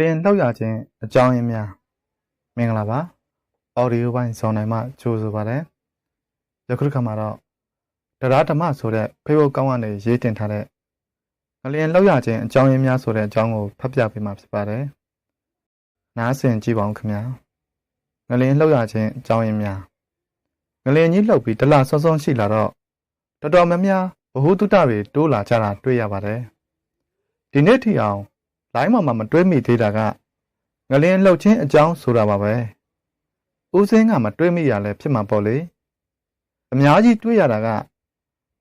လင်လောက်ရခြင်းအကြောင်းရင်းများမင်္ဂလာပါအော်ဒီယိုပိုင်းဇောင်းနိုင်မှကြိုဆိုပါရစေယခုတစ်ခါမှာတော့တရားဓမ္မဆိုတဲ့ဖေဘုတ်ကောင်းကနေရေးတင်ထားတဲ့ငလင်လောက်ရခြင်းအကြောင်းရင်းများဆိုတဲ့အကြောင်းကိုဖတ်ပြပေးမှာဖြစ်ပါတယ်နားဆင်ကြည့်ပါဦးခင်ဗျာငလင်လောက်ရခြင်းအကြောင်းရင်းများငလင်ကြီးလှုပ်ပြီးဒလဆောဆောရှိလာတော့တော်တော်များများဘ ഹു တုတတွေတိုးလာကြတာတွေ့ရပါတယ်ဒီနေ့ထိအောင် လိုင်းမှာမှမတွေးမိသေးတာကငလင်းလှုပ်ချင်းအကြောင်းဆိုတာပါပဲဦးစင်းကမတွေးမိရလဲဖြစ်မှာပေါ့လေအများကြီးတွေးရတာက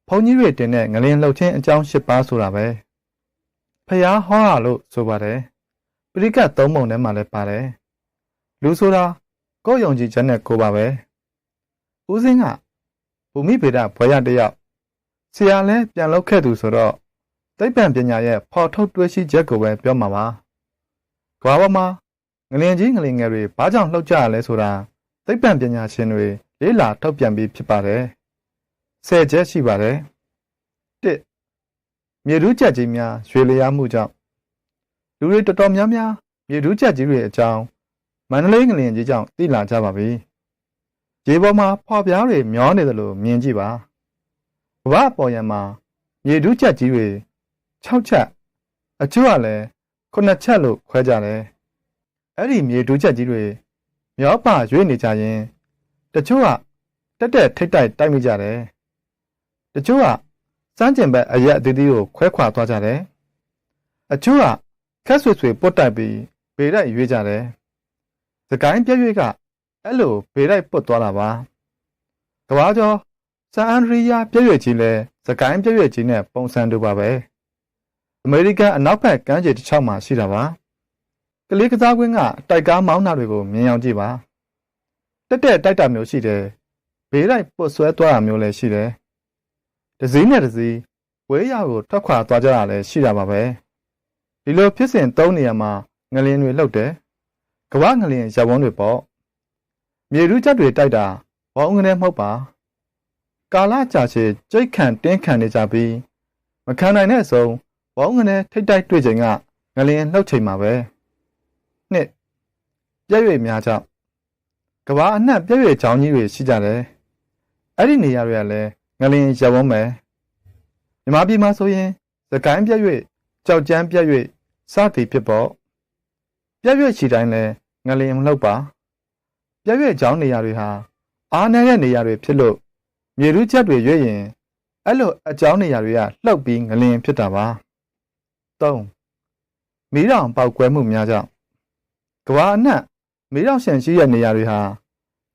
ဘုန်းကြီးတွေတင်တဲ့ငလင်းလှုပ်ချင်းအကြောင်း၈ပါးဆိုတာပဲဖះဟောရလို့ဆိုပါတယ်ပရိကတ်သုံးပုံထဲမှာလည်းပါတယ်လူဆိုတာကိုယ်ယုံကြည်ချက်နဲ့ကိုပါပဲဦးစင်းကဘူမိဗေဒဘွဲရတယောက်ဆရာလဲပြန်လောက်ခဲ့သူဆိုတော့ သိပ္ပံပညာရဲ့ဖော်ထုတ်တွေးရှိချက်ကိုပဲပြောမှာပါ။ကဘာပေါ်မှာငလင်ကြီးငလင်ငယ်တွေဘာကြောင့်လှုပ်ကြရလဲဆိုတာသိပ္ပံပညာရှင်တွေလေးလာထုတ်ပြန်ပြီးဖြစ်ပါတယ်။ဆယ်ချက်ရှိပါတယ်။တစ်မြေတူးချက်ကြီးများရွေလျားမှုကြောင့်လူတွေတော်တော်များများမြေတူးချက်ကြီးတွေအကြောင်းမန္တလေးငလင်ကြီးကြောင့်သိလာကြပါပြီ။ရေပေါ်မှာဖော်ပြားတွေမျောနေတယ်လို့မြင်ကြည့်ပါ။ကဘာပေါ်ရံမှာမြေတူးချက်ကြီးတွေ 6ချက်အချို့ကလည်း9ချက်လို့ခွဲကြတယ်အဲ့ဒီမြေတူးချက်ကြီးတွေမျောပါရွေ့နေကြရင် တချို့ကတက်တက်ထိတ်တိုက်တိုက်မိကြတယ်တချို့ကစမ်းကျင်ဘက်အရက်အသီးသီးကိုခွဲခွာသွားကြတယ်အချို့ကခက်ဆွေဆွေပုတ်တိုက်ပြီးဘေးတိုက်ရွေးကြတယ်စကိုင်းပြည့်ရွေးကအဲ့လိုဘေးတိုက်ပုတ်သွားတာပါကဘာကျော်စန်အန်ဒရီယာပြည့်ရွေးကြီးလဲစကိုင်းပြည့်ရွေးကြီးနဲ့ပုံစံတူပါပဲ အမေရိကန်အနောက်ဘက်ကမ်းခြေတစ်ချောင်းမှာရှိတာပါကလေးကစားကွင်းကတိုက်ကားမောင်းတာတွေကိုမြင်အောင်ကြည့်ပါတက်တက်တိုက်တာမျိုးရှိတယ်ဘေးလိုက်ပုတ်ဆွဲသွားတာမျိုးလည်းရှိတယ်ဒဇီးနဲ့ဒဇီးဝဲရကိုထွက်ခွာသွားကြတာလည်းရှိတာပါပဲဒီလိုဖြစ်စဉ်သုံးနေရာမှာငလင်းတွေလှုပ်တယ်ကမ္ဘာငလင်းရဝန်းတွေပေါ့မြေရူးချက်တွေတိုက်တာဘောင်းငနဲ့မဟုတ်ပါကာလကြာရှည်ကြိတ်ခံတင်းခံနေကြပြီးမခံနိုင်တဲ့အဆုံး ဘောင်းငနဲ့ထိတ်တိုက်တွေ့ချိန်ကငလျင်လှုပ်ချိန်မှာပဲနှစ်ပြည့်ရွေများကြောင့်ကဘာအနှံ့ပြည့်ရွေချောင်းကြီးတွေရှိကြတယ်အဲ့ဒီနေရာတွေကလည်းငလျင်ရဝန်းမယ်မြမပြည်မှာဆိုရင်သကိုင်းပြည့်ရွေကြောက်ကြမ်းပြည့်ရွေစသည်ဖြစ်ပေါ့ပြည့်ရွေချီတိုင်းလဲငလျင်မလှုပ်ပါပြည့်ရွေချောင်းနေရာတွေဟာအားနည်းတဲ့နေရာတွေဖြစ်လို့မြေရူးချက်တွေရွေ့ရင်အဲ့လိုအကြောင်းနေရာတွေကလှုပ်ပြီးငလျင်ဖြစ်တာပါ 3မီးတောင်ပေါက်ကွဲမှုများကြောင့်ကဘာအနှံ့မီးတောင်ရှင်ရှိတဲ့နေရာတွေဟာ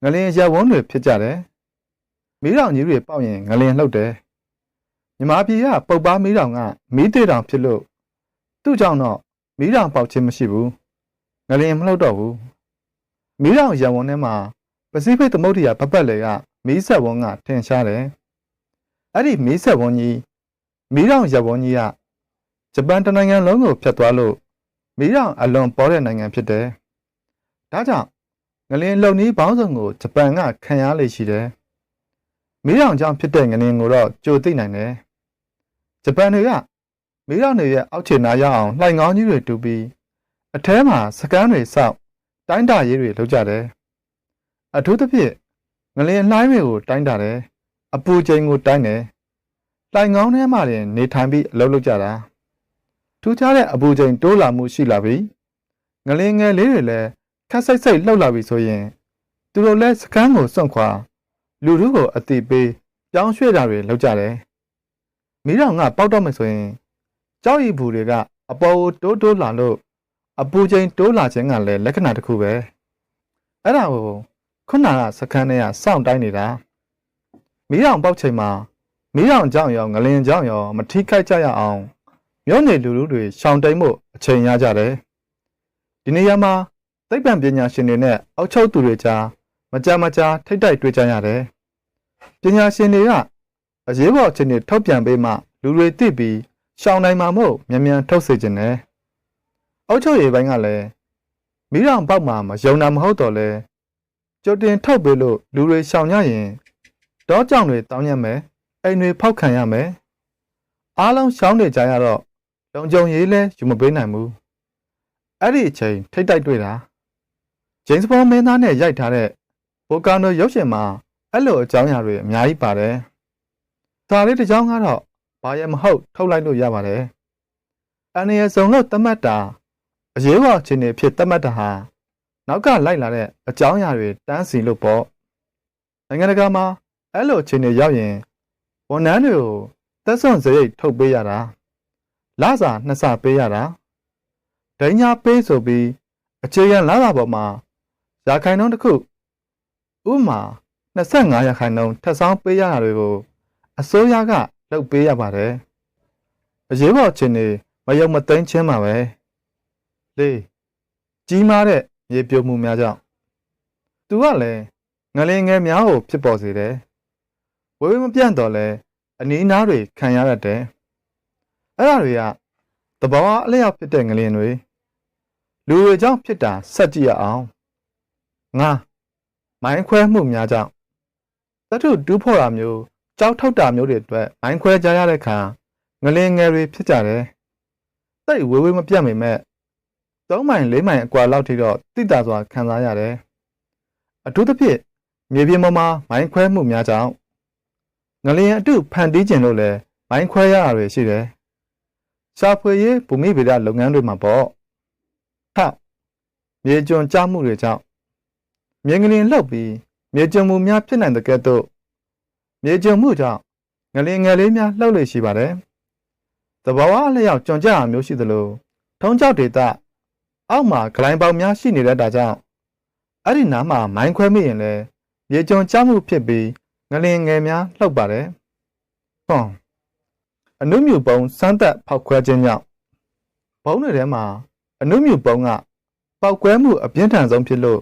ငလျင်ရက်ဝန်းတွေဖြစ်ကြတယ်မီးတောင်ကြီးတွေပေါက်ရင်ငလျင်လှုပ်တယ်မြမပြည်ကပုတ်ပါမီးတောင်ကမီးသေးတောင်ဖြစ်လို့သူ့ကြောင့်တော့မီးတောင်ပေါက်ခြင်းမရှိဘူးငလျင်မလှုပ်တော့ဘူးမီးတောင်ရက်ဝန်းထဲမှာပစိဖိတ်သမုဒ္ဒရာပပတ်လေကမီးဆက်ဝန်းကထင်ရှားတယ်အဲ့ဒီမီးဆက်ဝန်းကြီးမီးတောင်ရက်ဝန်းကြီးက ဂျပန်တနိုင်ငံလုံးကိုဖျက်သွားလို့မီးတောင်အလွန်ပေါ်တဲ့နိုင်ငံဖြစ်တယ်။ဒါကြောင့်ငလင်လုံနီးပေါင်းစုံကိုဂျပန်ကခံရလေရှိတယ်။မီးတောင်ကြောင့်ဖြစ်တဲ့ငလင်ကိုတော့ကြိုသိနိုင်တယ်။ဂျပန်တွေကမီးတောင်တွေရဲ့အောက်ခြေနားရောက်အောင်လှိုင်ကောင်းကြီးတွေတူပြီးအထဲမှာစကမ်းတွေစောက်တိုင်းတာရေးတွေလုပ်ကြတယ်။အထူးသဖြင့်ငလင်လှိုင်းတွေကိုတိုင်းတာတယ်။အပူချိန်ကိုတိုင်းတယ်။လှိုင်ကောင်းထဲမှာတင်နေထိုင်ပြီးအလုပ်လုပ်ကြတာ။ ထူးခြားတဲ့အပူချိန်တိုးလာမှုရှိလာပြီငလင်းငယ်လေးတွေလည်းခက်စိတ်စိတ်လှုပ်လာပြီဆိုရင်သူတို့လည်းစကမ်းကိုစွန့်ခွာ လူထုကိုအတိပေးပြောင်းရွှေ့တာတွေလုပ်ကြတယ်မိတော်ကပေါက်တော့မယ်ဆိုရင်ကြောက်ရီဘူးတွေကအပေါ်ကိုတိုးတိုးလာလို့အပူချိန်တိုးလာခြင်းကလည်းလက္ခဏာတစ်ခုပဲအဲ့ဒါကိုခုနကစကမ်းထဲကစောင့်တိုင်းနေတာမိတော်ပေါက်ချိန်မှာမိတော်ကြောင့်ရောငလင်ကြောင့်ရောမထိခိုက်ကြရအောင် မြို့နယ်လူလူတွေရှောင်တိမ်မှုအချိန်ရကြတယ်ဒီနေရာမှာသိပ္ပံပညာရှင်တွေနဲ့အောက်ချုပ်သူတွေကြားမကြမကြာထိတ်တိုက်တွေ့ကြရတယ်ပညာရှင်တွေကအရေးပေါ်အခြေအနေထုတ်ပြန်ပေးမှလူတွေသိပြီးရှောင်နိုင်မှာမို့မြန်မြန်ထုတ်စေခြင်းနဲ့အောက်ချုပ်ရေးပိုင်းကလည်းမိတော်ပေါက်မှာမယုံတာမဟုတ်တော့လဲကြိုတင်ထုတ်ပေးလို့လူတွေရှောင်ရရင်တောကြောင်တွေတောင်းရမယ်အိမ်တွေဖောက်ခံရမယ်အားလုံးရှောင်းနေကြရတော့ လုံကြုံရေးလဲယူမပေးနိုင်ဘူးအဲ့ဒီအချိန်ထိတ်တိုက်တွေ့တာဂျိမ်းစ်ဘောမင်းသားနဲ့ရိုက်ထားတဲ့ဗိုကာနိုရုပ်ရှင်မှာအဲ့လိုအကြောင်းအရာတွေအများကြီးပါတယ်။ဒါလေးတစ်ကြောင်းကတော့ဘာရမဟုတ်ထုတ်လိုက်လို့ရပါတယ်။အန်ရယ်စုံလို့သတ်မှတ်တာအရေးပေါ်အခြေအနေဖြစ်သတ်မှတ်တာဟာနောက်ကလိုက်လာတဲ့အကြောင်းအရာတွေတန်းစီလို့ပေါ့။နိုင်ငံတကာမှာအဲ့လိုအခြေအနေရောက်ရင်ဝန်ထမ်းတွေကိုသက်စွန့်စရိတ်ထုတ်ပေးရတာ လစာနှစ်ဆပေးရတာဒိညာပေးဆိုပြီးအခြေခံလစာပေါ်မှာရာခိုင်နှုန်းတစ်ခုဥပမာ25ရာခိုင်နှုန်းထပ်ဆောင်ပေးရတာတွေကိုအစိုးရကလုပ်ပေးရပါတယ်အရေးပေါ်အခြေအနေမယုံမသိမ်းချင်းပါပဲလေးကြီးမားတဲ့မြေပြိုမှုများကြောင့်သူကလည်းငလင်ငယ်များကိုဖြစ်ပေါ်စေတယ်ဝေဝေးမပြန့်တော့လဲအနီးနားတွေခံရတတ်တယ် အဲ့ဒါတွေကသဘောဝအလျောက်ဖြစ်တဲ့ငလင်တွေလူတွေကြောင့်ဖြစ်တာဆက်ကြည့်ရအောင်ငါမိုင်းခွဲမှုများကြောင့်သတ္ထုတူးဖော်တာမျိုးကြောက်ထုတ်တာမျိုးတွေအတွက်မိုင်းခွဲကြရတဲ့အခါငလင်ငယ်တွေဖြစ်ကြတယ်တိတ်ဝေးဝေးမပြတ်မိမဲ့၃မိုင်၄မိုင်အကွာလောက်ထိတော့တိတာစွာခံစားရတယ်အထူးသဖြင့်မြေပြင်ပေါ်မှာမိုင်းခွဲမှုများကြောင့်ငလျင်အတုဖန်တီးခြင်းလို့လဲမိုင်းခွဲရတာတွေရှိတယ်။ ရှာဖွေရေးဘူမိဗေဒလုပ်ငန်းတွေမှာပေါ့။ဟာမြေကျွန်းကြမှုတွေကြောင့်မြေငလျင်လှုပ်ပြီးမြေကျွန်းမှုများဖြစ်နိုင်တဲ့ကဲ့သို့မြေကျွန်းမှုကြောင့်ငလျင်ငယ်လေးများလှုပ်လေရှိပါတယ်။သဘာဝအလျောက်ကျွန်းကြတာမျိုးရှိသလိုထုံးကြောက်ဒေသအောက်မှာဂလိုင်းပေါက်များရှိနေတဲ့တာကြောင့်အဲ့ဒီနားမှာမိုင်းခွဲမိရင်လည်းမြေကျွန်းကြမှုဖြစ်ပြီးငလင်ငယ်များလှုပ်ပါတယ်။ဟွန်း အနုမြူပုံစမ်းသက်ဖောက်ခွဲခြင်းကြောင့်ဘုံတွေထဲမှာအနုမြူပုံကပောက်ကွဲမှုအပြင်းထန်ဆုံးဖြစ်လို့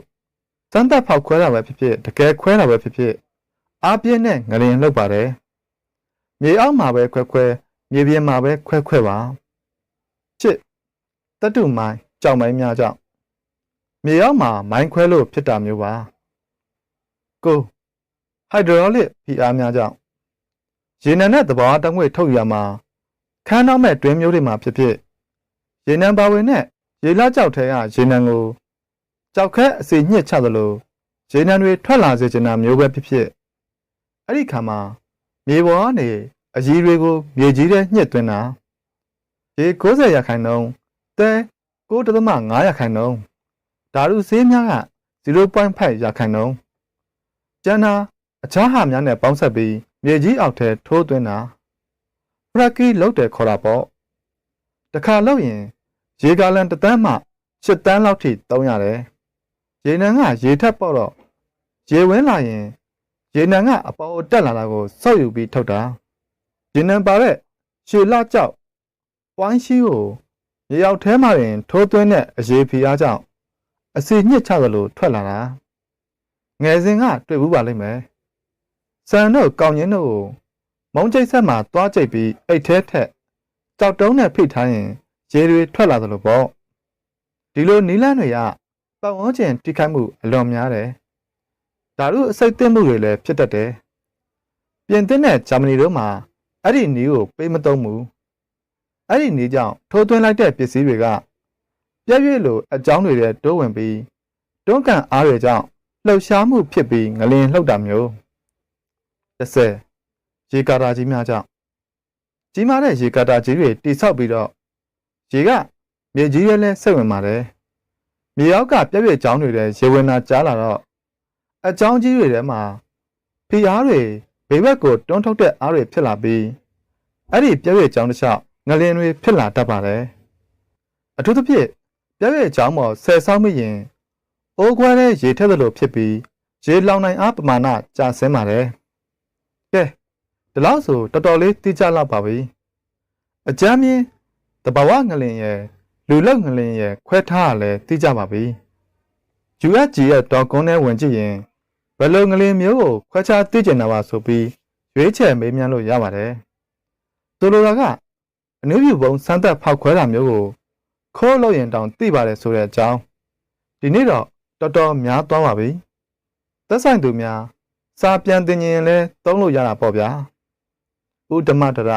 စမ်းသက်ဖောက်ခွဲတာပဲဖြစ်ဖြစ်တကယ်ခွဲတာပဲဖြစ်ဖြစ်အားပြင်းနဲ့ငလင်လှုပ်ပါတယ်။မြေအောက်မှာပဲခွဲခွဲမြေပြင်မှာပဲခွဲခွဲပါ။ချစ်တတုမိုင်းကြောင်မိုင်းများကြောင့်မြေအောက်မှာမိုင်းခွဲလို့ဖြစ်တာမျိုးပါ။ကိုဟိုက်ဒရိုလစ်ဖိအားများကြောင့် ရေနံနဲ့သဘာဝတငွေ့ထုတ်ရမှာခန်းနောက်မဲ့တွင်းမျိုးတွေမှာဖြစ်ဖြစ်ရေနံပါဝင်နဲ့ရေလကြောက်ထဲကရေနံကိုကြောက်ခက်အစီညှစ်ချသလိုရေနံတွေထွက်လာစေချင်တာမျိုးပဲဖြစ်ဖြစ်အဲ့ဒီခါမှာမြေပေါ်ကနေအကြီးတွေကိုမြေကြီးထဲညှစ်သွင်းတာရေ90ရာခိုင်နှုန်းသဲ9.5ရာခိုင်နှုန်းဓာတုဆေးများက0.5ရာခိုင်နှုန်းကျန်တာအခြားဟာများနဲ့ပေါင်းဆက်ပြီး မြေကြီးအောက်ထဲထိုးသွင်းတာဖရက်ကီလုတ်တယ်ခေါ်တာပေါ့တခါလုတ်ရင် ရေဂါလန်တစ်တန်းမှ၈တန်းလောက်ထိသုံးရတယ်ရေနံကရေထက်ပေါ့တော့ရေဝင်းလာရင်ရေနံကအပေါ်တက်လာတာကိုစောက်ယူပြီးထုတ်တာရေနံပါတဲ့ရှေလကြောက်ပွိုင်းရှိကိုရေရောက်ထဲမှာရင် ထိုးသွင်းတဲ့အရေးဖီအားကြောင့်အစီညစ်ချသလိုထွက်လာတာငယ်စဉ်ကတွေ့ဘူးပါလိမ့်မယ် စံတို့ကောင်းကျင်းတို့ကိုမုံကျိတ်ဆက်မှာသွားကျိတ်ပြီးအိတ်ထဲထက်ကြောက်တုံးနဲ့ဖိထားရင်ရေတွေထွက်လာသလိုပေါ့ဒီလိုနီးလန်းတွေကပတ်ဝန်းကျင်ထိခိုက်မှုအလွန်များတယ်ဓာတုအစိတ်သိမ့်မှုတွေလည်းဖြစ်တတ်တယ်ပြင်သစ်နဲ့ဂျာမနီတို့မှာအဲ့ဒီနီးကိုပေးမသုံးဘူးအဲ့ဒီနီးကြောင့်ထိုးသွင်းလိုက်တဲ့ပစ္စည်းတွေကပြည့်ရွေ့လိုအကြောင်းတွေတဲ့တိုးဝင်ပြီးတွန်းကန်အားတွေကြောင့်လှုပ်ရှားမှုဖြစ်ပြီးငလင်လှုပ်တာမျိုး 30ရေကာတာကြီးများကြောင့်ကြီးမားတဲ့ရေကာတာကြီးတွေတိဆောက်ပြီးတော့ရေကမြေကြီးရဲလဲစိတ်ဝင်ပါတယ်မြေအောက်ကပြည့်ပြည့်ကြောင်းတွေတဲ့ရေဝင်တာကြားလာတော့အကြောင်းကြီးတွေထဲမှာဖိအားတွေဘေးဘက်ကိုတွန်းထုတ်တဲ့အားတွေဖြစ်လာပြီးအဲ့ဒီပြည့်ပြည့်ကြောင်းတစ်လျှောက်ငလင်တွေဖြစ်လာတတ်ပါတယ်အထူးသဖြင့်ပြည့်ပြည့်ကြောင်းပေါ်ဆယ်ဆောက်မိရင်အိုးခွဲတဲ့ရေထက်သလိုဖြစ်ပြီးရေလောင်နိုင်အားပမာဏကျဆင်းပါတယ် ကဲဒီလောက်ဆိုတော်တော်လေးသိကြလောက်ပါပြီအကြမ်းမြင်တဘာဝငလင်ရဲ့လူလောက်ငလင်ရဲ့ခွဲထားရလဲသိကြပါပြီ USG ရဲ့ဒေါ်ကွန်းထဲဝင်ကြည့်ရင်ဘယ်လိုငလင်မျိုးကိုခွဲခြားသိကျင်တာပါဆိုပြီးရွေးချယ်မေးမြန်းလို့ရပါတယ်ဆိုလိုတာကအနည်းပြပုံစမ်းသက်ဖောက်ခွဲတာမျိုးကိုခိုးလို့ရင်တောင်သိပါတယ်ဆိုတဲ့အကြောင်းဒီနေ့တော့တော်တော်များသွားပါပြီသက်ဆိုင်သူများ စာပြန်တင်ရင်လည်းသုံးလို့ရတာပေါ့ဗျာဥဓမ္မတရ